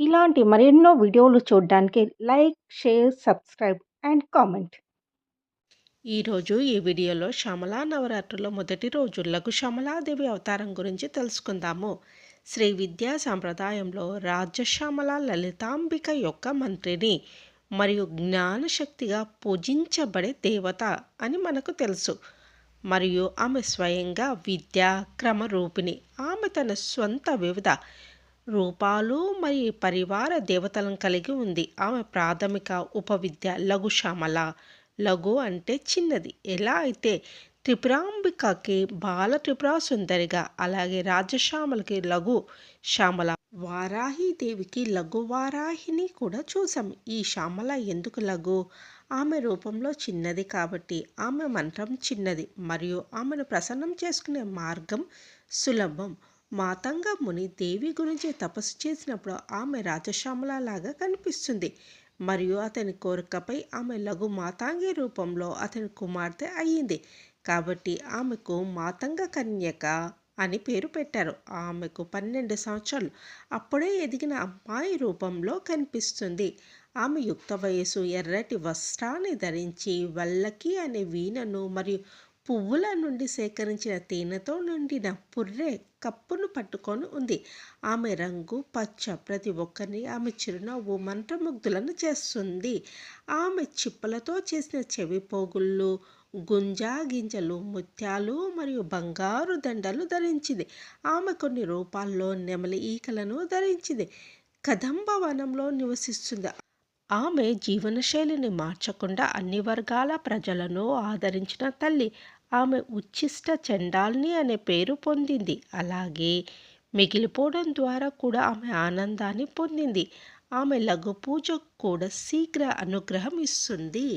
ఇలాంటి మరెన్నో వీడియోలు చూడడానికి like, share, subscribe and comment. ఈరోజు ఈ వీడియోలో శ్యామలా నవరాత్రుల మొదటి రోజు లఘు శ్యామలాదేవి అవతారం గురించి తెలుసుకుందాము. శ్రీ విద్యా సాంప్రదాయంలో రాజ్యశ్యామల లలితాంబిక యొక్క మంత్రిని మరియు జ్ఞానశక్తిగా పూజించబడే దేవత అని మనకు తెలుసు. మరియు ఆమె స్వయంగా విద్యా క్రమరూపిణి. ఆమె తన స్వంత వివిధ రూపాలు మరియు పరివార దేవతలను కలిగి ఉంది. ఆమె ప్రాథమిక ఉపవిద్య లఘు శ్యామల. లఘు అంటే చిన్నది. ఎలా అయితే త్రిపురాంబికకి బాల త్రిపురా సుందరిగా, అలాగే రాజశ్యామలకి లఘు శ్యామల, వారాహిదేవికి లఘు వారాహిని కూడా చూసాం. ఈ శ్యామల ఎందుకు లఘు? ఆమె రూపంలో చిన్నది కాబట్టి ఆమె మంత్రం చిన్నది మరియు ఆమెను ప్రసన్నం చేసుకునే మార్గం సులభం. మాతంగ ముని దేవి గురించి తపస్సు చేసినప్పుడు ఆమె రాజశ్యామల లాగా కనిపిస్తుంది. మరియు అతని కోరికపై ఆమె లఘు మాతాంగి రూపంలో అతని కుమార్తె అయ్యింది. కాబట్టి ఆమెకు మాతంగ కన్యక అని పేరు పెట్టారు. ఆమెకు పన్నెండు సంవత్సరాలు. అప్పుడే ఎదిగిన అమ్మాయి రూపంలో కనిపిస్తుంది. ఆమె యుక్త వయసు ఎర్రటి వస్త్రాన్ని ధరించి వల్లకి అనే వీణను మరియు పువ్వుల నుండి సేకరించిన తేనెతో నిండిన పుర్రె కప్పును పట్టుకొని ఉంది. ఆమె రంగు పచ్చ. ప్రతి ఒక్కరిని ఆమె చిరునవ్వు మంత్రముగ్ధులను చేస్తుంది. ఆమె చిప్పలతో చేసిన చెవి పోగుళ్ళు గుంజా గింజలు ముత్యాలు మరియు బంగారు దండలు ధరించింది. ఆమె కొన్ని రూపాల్లో నెమలి ఈకలను ధరించింది. కదంబ వనంలో నివసిస్తుంది. ఆమె జీవనశైలిని మార్చకుండా అన్ని వర్గాల ప్రజలను ఆదరించిన తల్లి. ఆమె ఉచ్ఛిష్ట చండాల్ని అనే పేరు పొందింది. అలాగే మిగిలిపోవడం ద్వారా కూడా ఆమె ఆనందాన్ని పొందింది. ఆమె లఘు పూజ కూడా శీఘ్ర అనుగ్రహం ఇస్తుంది.